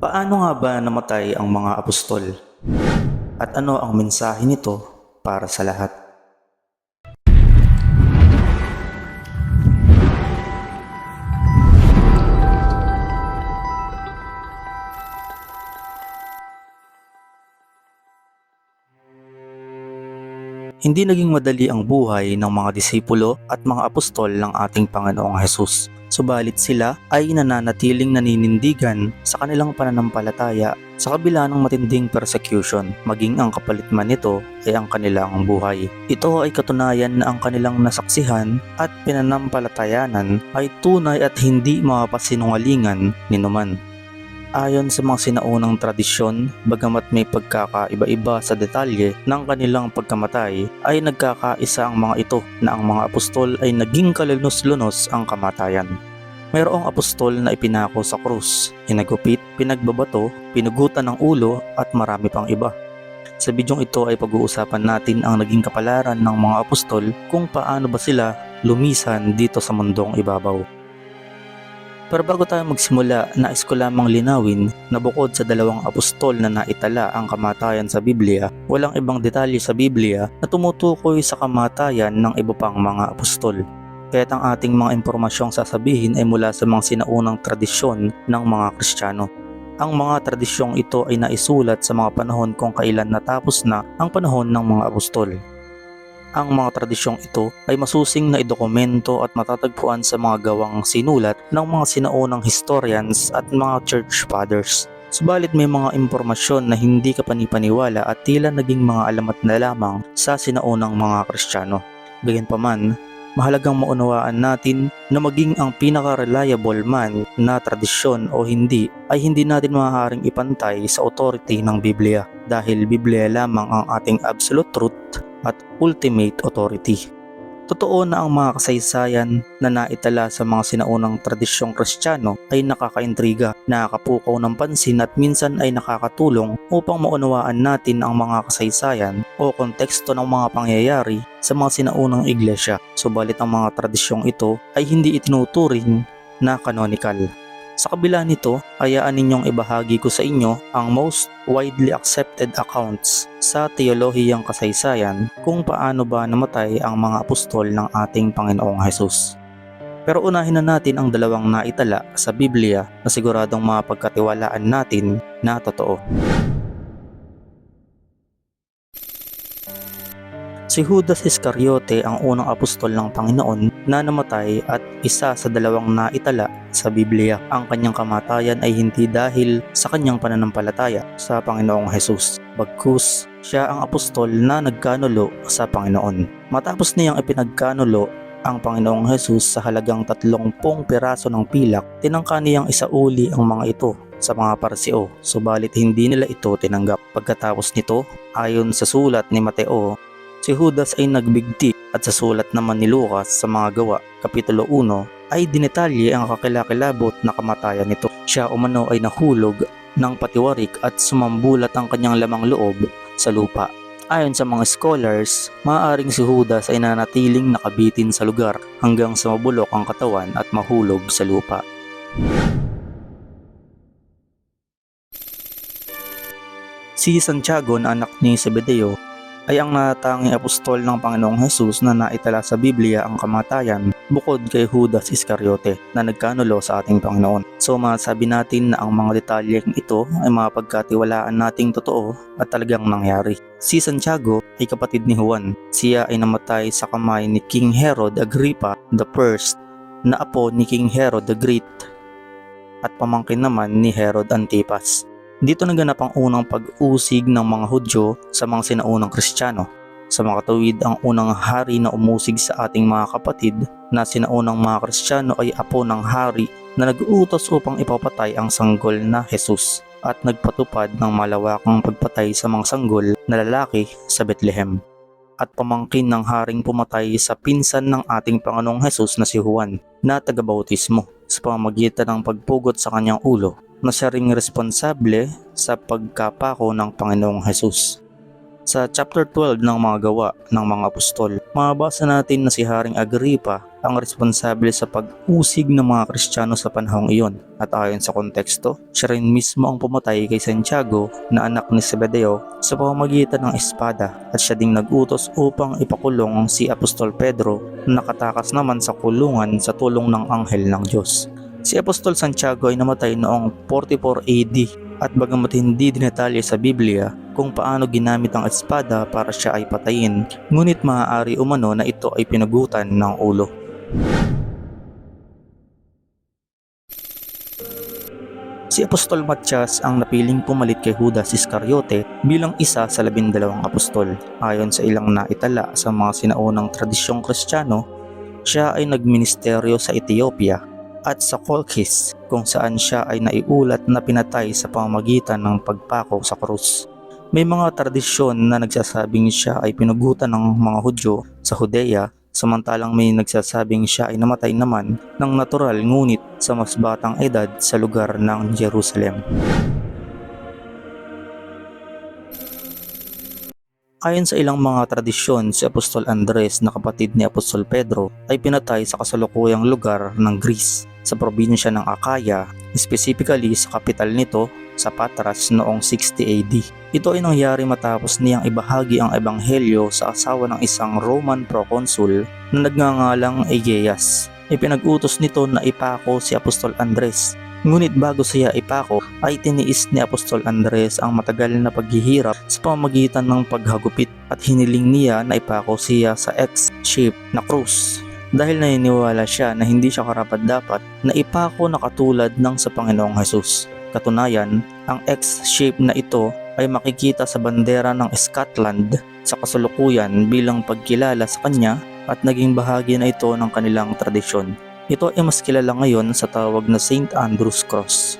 Paano nga ba namatay ang mga apostol? At ano ang mensahe nito para sa lahat? Hindi naging madali ang buhay ng mga disipulo at mga apostol ng ating Panginoong Hesus. Subalit sila ay nananatiling naninindigan sa kanilang pananampalataya sa kabila ng matinding persecution, maging ang kapalit man nito ay ang kanilang buhay. Ito ay katunayan na ang kanilang nasaksihan at pinanampalatayanan ay tunay at hindi mapasinungalingan ni numan. Ayon sa mga sinaunang tradisyon, bagamat may pagkakaiba-iba sa detalye ng kanilang pagkamatay, ay nagkakaisa ang mga ito na ang mga apostol ay naging kalunos-lunos ang kamatayan. Mayroong apostol na ipinako sa krus, hinagupit, pinagbabato, pinugutan ng ulo at marami pang iba. Sa bidyong ito ay pag-uusapan natin ang naging kapalaran ng mga apostol kung paano ba sila lumisan dito sa mundong ibabaw. Pero bago tayo magsimula, nais ko lamang linawin na bukod sa dalawang apostol na naitala ang kamatayan sa Biblia, walang ibang detalye sa Biblia na tumutukoy sa kamatayan ng iba pang mga apostol. Kaya't ang ating mga impormasyong sasabihin ay mula sa mga sinaunang tradisyon ng mga Kristiyano. Ang mga tradisyong ito ay naisulat sa mga panahon kung kailan natapos na ang panahon ng mga apostol. Ang mga tradisyong ito ay masusing na idokumento at matatagpuan sa mga gawang sinulat ng mga sinaunang historians at mga church fathers. Subalit may mga impormasyon na hindi kapanipaniwala at tila naging mga alamat na lamang sa sinaunang mga Kristiyano. Gayunpaman, mahalagang maunawaan natin na maging ang pinaka-reliable man na tradisyon o hindi ay hindi natin maaaring ipantay sa authority ng Biblia dahil Biblia lamang ang ating absolute truth at ultimate authority. Totoo na ang mga kasaysayan na naitala sa mga sinaunang tradisyong kristyano ay nakakaintriga, nakakapukaw ng pansin at minsan ay nakakatulong upang maunawaan natin ang mga kasaysayan o konteksto ng mga pangyayari sa mga sinaunang iglesia. Subalit ang mga tradisyong ito ay hindi itinuturing na canonical. Sa kabila nito, hayaan ninyong ibahagi ko sa inyo ang most widely accepted accounts sa teolohiyang kasaysayan kung paano ba namatay ang mga apostol ng ating Panginoong Hesus. Pero unahin na natin ang dalawang naitala sa Biblia na siguradong mapagkatiwalaan natin na totoo. Si Judas Iscariote ang unang apostol ng Panginoon na namatay at isa sa dalawang naitala sa Biblia. Ang kanyang kamatayan ay hindi dahil sa kanyang pananampalataya sa Panginoong Hesus. Bagkus, siya ang apostol na nagkanulo sa Panginoon. Matapos niyang ipinagkanulo ang Panginoong Hesus sa halagang 30 piraso ng pilak, tinangka niyang isauli ang mga ito sa mga parseo, subalit hindi nila ito tinanggap. Pagkatapos nito, ayon sa sulat ni Mateo, Si Judas ay nagbigti at sa sulat naman ni Lucas sa mga gawa, Kapitulo 1, ay dinetalye ang kakilakilabot na kamatayan nito. Siya umano ay nahulog ng patiwarik at sumambulat ang kanyang lamang loob sa lupa. Ayon sa mga scholars, maaaring si Judas ay nanatiling nakabitin sa lugar hanggang sa mabulok ang katawan at mahulog sa lupa. Si Santiago na anak ni Zebedeo ay ang natanging apostol ng Panginoong Hesus na naitala sa Biblia ang kamatayan bukod kay Judas Iscariote na nagkanulo sa ating Panginoon. So masabi natin na ang mga detalyeng ito ay mapagkatiwalaan nating totoo at talagang nangyari. Si Santiago ay kapatid ni Juan. Siya ay namatay sa kamay ni King Herod Agrippa I na apo ni King Herod the Great at pamangkin naman ni Herod Antipas. Dito naganap ang unang pag-usig ng mga Hudyo sa mga sinaunang Kristiyano. Sa mga katuwid, ang unang hari na umusig sa ating mga kapatid na sinaunang mga Kristiyano ay apo ng hari na nag-uutos upang ipapatay ang sanggol na Jesus at nagpatupad ng malawakang pagpatay sa mga sanggol na lalaki sa Bethlehem at pamangkin ng haring pumatay sa pinsan ng ating Panginoong Hesus na si Juan na tagabautismo sa pamamagitan ng pagpugot sa kanyang ulo na siya ring responsable sa pagkapako ng Panginoong Hesus. Sa chapter 12 ng mga gawa ng mga apostol, mababasa natin na si Haring Agripa ang responsable sa pag-usig ng mga Kristiyano sa panahong iyon. At ayon sa konteksto, siya rin mismo ang pumatay kay Santiago na anak ni Zebedeo sa pamamagitan ng espada at siya ding nagutos upang ipakulong si Apostol Pedro na nakatakas naman sa kulungan sa tulong ng anghel ng Diyos. Si Apostol Santiago ay namatay noong 44 AD at bagamat hindi dinetalye sa Biblia kung paano ginamit ang espada para siya ay patayin, ngunit maaari umano na ito ay pinagutan ng ulo. Si Apostol Matias ang napiling pumalit kay Judas Iscariote bilang isa sa labindalawang apostol. Ayon sa ilang naitala sa mga sinaunang tradisyong kristyano, siya ay nagministeryo sa Ethiopia at sa Colchis kung saan siya ay naiulat na pinatay sa pamamagitan ng pagpako sa krus. May mga tradisyon na nagsasabing siya ay pinugutan ng mga Hudyo sa Judea samantalang may nagsasabing siya ay namatay naman ng natural ngunit sa mas batang edad sa lugar ng Jerusalem. Ayon sa ilang mga tradisyon, si Apostol Andres na kapatid ni Apostol Pedro ay pinatay sa kasalukuyang lugar ng Greece sa probinsya ng Akaya, specifically sa kapital nito sa Patras noong 60 AD. Ito ay nangyari matapos niyang ibahagi ang ebanghelyo sa asawa ng isang Roman proconsul na nagngangalang Aegeas. Ipinag-utos nito na ipako si Apostol Andres Ngunit bago siya ipako ay tiniis ni Apostol Andres ang matagal na paghihirap sa pamamagitan ng paghagupit at hiniling niya na ipako siya sa X-shape na krus. Dahil naniniwala siya na hindi siya karapat dapat na ipako na katulad ng sa Panginoong Hesus. Katunayan, ang X-shape na ito ay makikita sa bandera ng Scotland sa kasalukuyan bilang pagkilala sa kanya at naging bahagi na ito ng kanilang tradisyon. Ito ay mas kilala ngayon sa tawag na St. Andrew's Cross.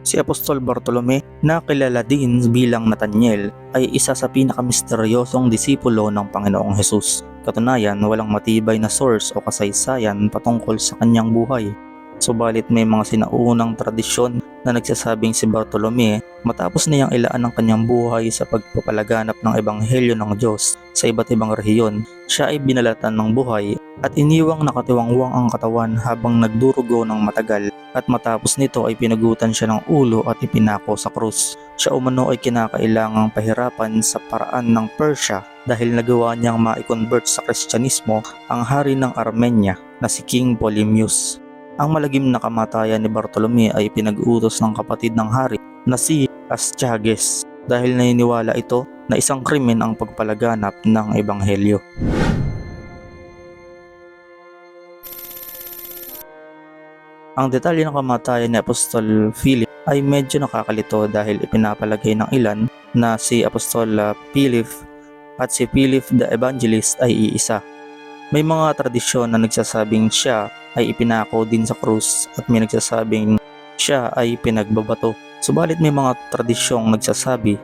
Si Apostol Bartolome na kilala din bilang Nathaniel ay isa sa pinakamisteryosong disipulo ng Panginoong Hesus. Katunayan, walang matibay na source o kasaysayan patungkol sa kanyang buhay. Subalit may mga sinaunang tradisyon na nagsasabing si Bartolome matapos niyang ilaan ang kanyang buhay sa pagpapalaganap ng ebanghelyo ng Diyos sa iba't ibang rehiyon, siya ay binalatan ng buhay at iniwang nakatiwangwang ang katawan habang nagdurugo ng matagal at matapos nito ay pinagutan siya ng ulo at ipinako sa krus. Siya umano ay kinakailangang pahirapan sa paraan ng Persia dahil nagawa niyang ma-convert sa Kristyanismo ang hari ng Armenia na si King Polymnius. Ang malagim na kamatayan ni Bartolome ay pinag-utos ng kapatid ng hari na si Astyages dahil naniniwala ito na isang krimen ang pagpalaganap ng ebanghelyo. Ang detalye ng kamatayan ni Apostol Philip ay medyo nakakalito dahil ipinapalagay ng ilan na si Apostol Philip at si Philip the Evangelist ay iisa. May mga tradisyon na nagsasabing siya ay ipinako din sa krus at may nagsasabing siya ay pinagbabato. Subalit may mga tradisyong nagsasabi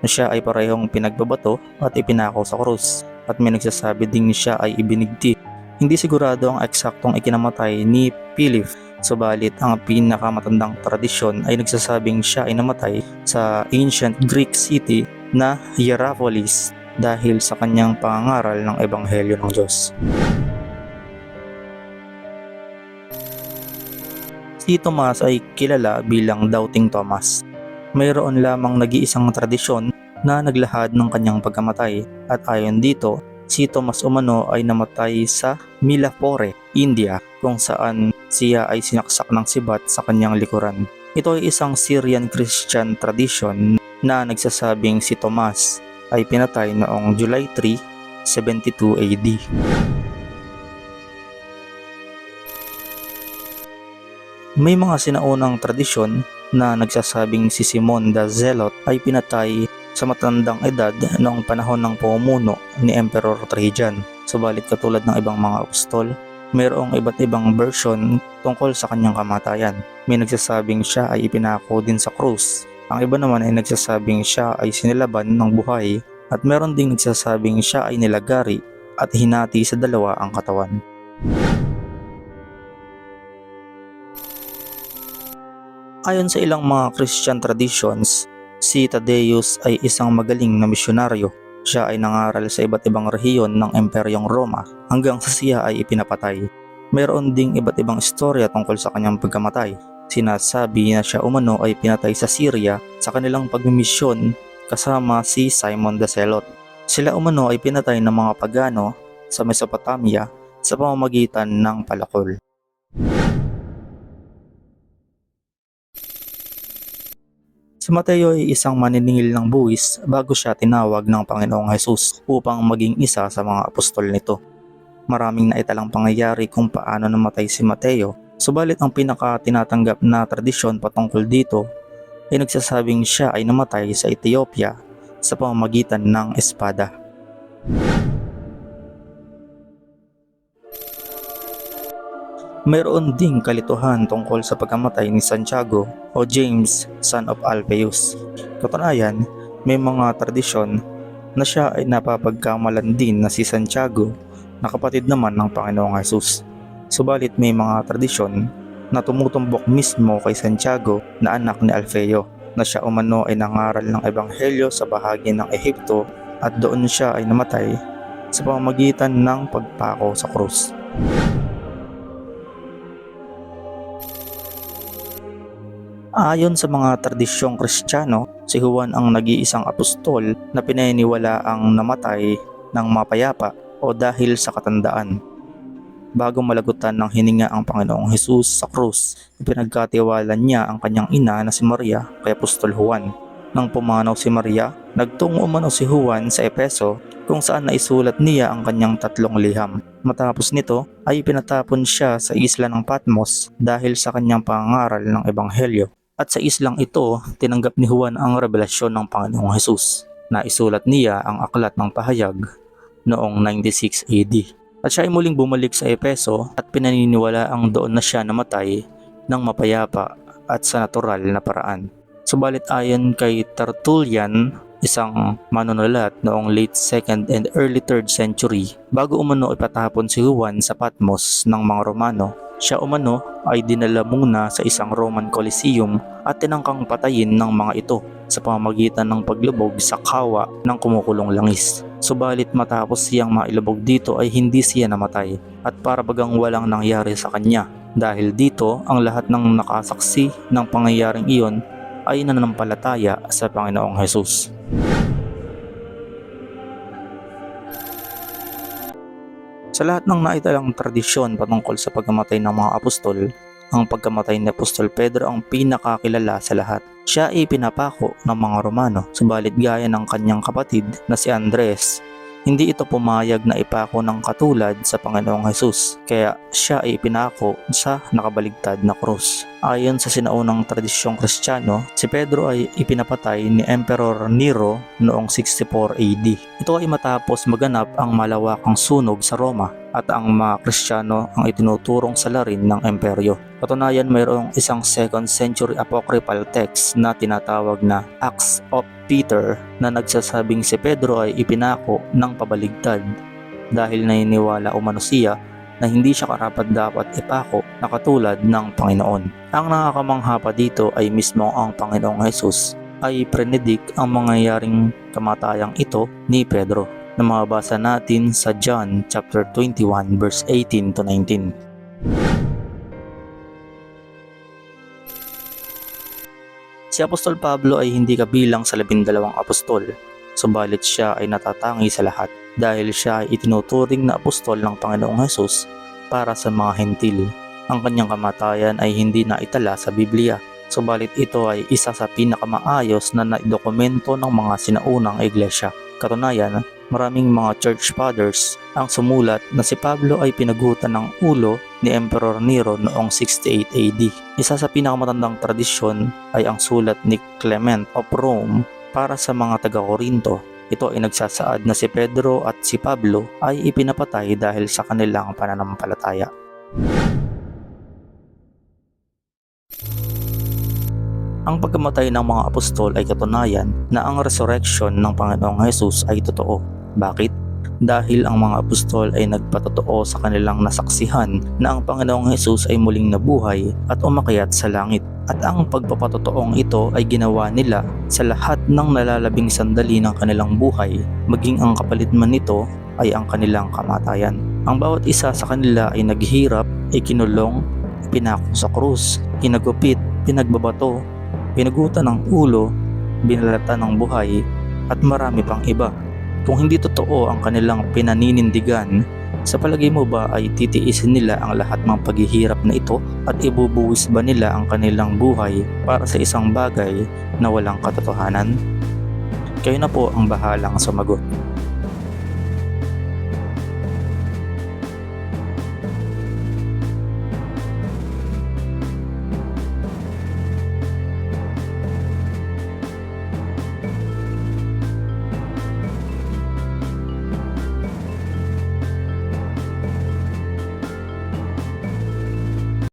na siya ay parehong pinagbabato at ipinako sa krus at may nagsasabi ding siya ay ibinigti. Hindi sigurado ang eksaktong ikinamatay ni Philip Subalit ang pinakamatandang tradisyon ay nagsasabing siya ay namatay sa ancient Greek city na Hierapolis dahil sa kanyang pangangaral ng Ebanghelyo ng Diyos. Si Tomas ay kilala bilang Doubting Thomas. Mayroon lamang nag-iisang tradisyon na naglahad ng kanyang pagkamatay at ayon dito, si Thomas Umano ay namatay sa Milapore, India kung saan siya ay sinaksak ng sibat sa kanyang likuran. Ito ay isang Syrian Christian tradition na nagsasabing si Tomas ay pinatay noong July 3, 72 AD. May mga sinaunang tradisyon na nagsasabing si Simon the Zealot ay pinatay sa matandang edad noong panahon ng pamumuno ni Emperor Trajan. Subalit katulad ng ibang mga apostol, mayroong iba't ibang version tungkol sa kanyang kamatayan. May nagsasabing siya ay ipinako din sa krus. Ang iba naman ay nagsasabing siya ay sinilaban ng buhay at meron ding nagsasabing siya ay nilagari at hinati sa dalawa ang katawan. Ayon sa ilang mga Christian traditions, si Tadeus ay isang magaling na misyonaryo siya ay nangaral sa iba't ibang rehiyon ng Imperyong Roma hanggang sa siya ay ipinapatay. Mayroon ding iba't ibang istorya tungkol sa kanyang pagkamatay. Sinasabi na siya umano ay pinatay sa Syria sa kanilang pagmimisyon kasama si Simon the Zealot. Sila umano ay pinatay ng mga pagano sa Mesopotamia sa pamamagitan ng palakol. Si Mateo ay isang maniningil ng buwis bago siya tinawag ng Panginoong Hesus upang maging isa sa mga apostol nito. Maraming naitalang pangyayari kung paano namatay si Mateo, subalit ang pinaka tinatanggap na tradisyon patungkol dito ay nagsasabing siya ay namatay sa Ethiopia sa pamamagitan ng espada. Mayroon ding kalituhan tungkol sa pagkamatay ni Santiago o James, son of Alphaeus. Katunayan, may mga tradisyon na siya ay napapagkamalan din na si Santiago na kapatid naman ng Panginoong Jesus. Subalit may mga tradisyon na tumutumbok mismo kay Santiago na anak ni Alfeo na siya umano ay nangaral ng ebanghelyo sa bahagi ng Ehipto at doon siya ay namatay sa pamamagitan ng pagpako sa krus. Ayon sa mga tradisyong kristyano, si Juan ang nag-iisang apostol na pinaniniwala ang namatay ng mapayapa o dahil sa katandaan. Bago malagutan ng hininga ang Panginoong Hesus sa krus, ipinagkatiwalan niya ang kanyang ina na si Maria kay Apostol Juan. Nang pumanaw si Maria, nagtungo umano si Juan sa Epeso kung saan naisulat niya ang kanyang tatlong liham. Matapos nito ay pinatapon siya sa isla ng Patmos dahil sa kanyang pangaral ng Ebanghelyo. At sa islang ito, tinanggap ni Juan ang revelasyon ng Panginoong Hesus. Naisulat niya ang aklat ng pahayag noong 96 AD. At siya ay muling bumalik sa Epeso at pinaniniwala ang doon na siya namatay ng mapayapa at sa natural na paraan. Subalit ayon kay Tertullian, isang manunulat noong late 2nd and early 3rd century, bago umano ipatapon si Juan sa Patmos ng mga Romano, siya umano ay dinala muna sa isang Roman Coliseum at tinangkang patayin ng mga ito sa pamamagitan ng paglubog sa kawa ng kumukulong langis. Subalit matapos siyang mailubog dito ay hindi siya namatay at para bagang walang nangyari sa kanya. Dahil dito ang lahat ng nakasaksi ng pangyayaring iyon ay nananampalataya sa Panginoong Hesus. Sa lahat ng naitalang tradisyon patungkol sa pagkamatay ng mga apostol, ang pagkamatay ni Apostol Pedro ang pinakakilala sa lahat. Siya ay pinapako ng mga Romano, subalit gaya ng kanyang kapatid na si Andres, hindi ito pumayag na ipako ng katulad sa Panginoong Hesus, kaya siya ay pinako sa nakabaligtad na krus. Ayon sa sinaunang tradisyong kristyano, si Pedro ay ipinapatay ni Emperor Nero noong 64 AD. Ito ay matapos maganap ang malawakang sunog sa Roma at ang mga kristyano ang itinuturong salarin ng emperyo. Katunayan mayroong isang 2nd century apocryphal text na tinatawag na Acts of Peter na nagsasabing si Pedro ay ipinako ng pabaligtad dahil naniniwala umano siya na hindi siya karapat dapat ipako na katulad ng Panginoon. Ang nakakamangha pa dito ay mismo ang Panginoong Jesus ay predict ang mangyayaring kamatayang ito ni Pedro na mababasa natin sa John chapter 21 verse 18 to 19. Si Apostol Pablo ay hindi kabilang sa labindalawang apostol, subalit siya ay natatangi sa lahat dahil siya ay itinuturing na apostol ng Panginoong Hesus para sa mga hentil. Ang kanyang kamatayan ay hindi na itala sa Biblia, subalit ito ay isa sa pinakamaayos na naidokumento ng mga sinaunang iglesia. Katunayan, maraming mga church fathers ang sumulat na si Pablo ay pinagutan ng ulo ni Emperor Nero noong 68 AD. Isa sa pinakamatandang tradisyon ay ang sulat ni Clement of Rome para sa mga taga-Korinto. Ito ay nagsasaad na si Pedro at si Pablo ay ipinapatay dahil sa kanilang pananampalataya. Ang pagkamatay ng mga apostol ay katunayan na ang resurrection ng Panginoong Jesus ay totoo. Bakit? Dahil ang mga apostol ay nagpatotoo sa kanilang nasaksihan na ang Panginoong Hesus ay muling nabuhay at umakyat sa langit. At ang pagpapatotoong ito ay ginawa nila sa lahat ng nalalabing sandali ng kanilang buhay, maging ang kapalit man nito ay ang kanilang kamatayan. Ang bawat isa sa kanila ay naghihirap, ikinulong, pinako sa krus, hinagupit, pinagbabato, pinagutan ng ulo, binalatan ng buhay, at marami pang iba. Kung hindi totoo ang kanilang pinaninindigan, sa palagay mo ba ay titiisin nila ang lahat ng paghihirap na ito at ibubuwis ba nila ang kanilang buhay para sa isang bagay na walang katotohanan? Kayo na po ang bahalang sumagot.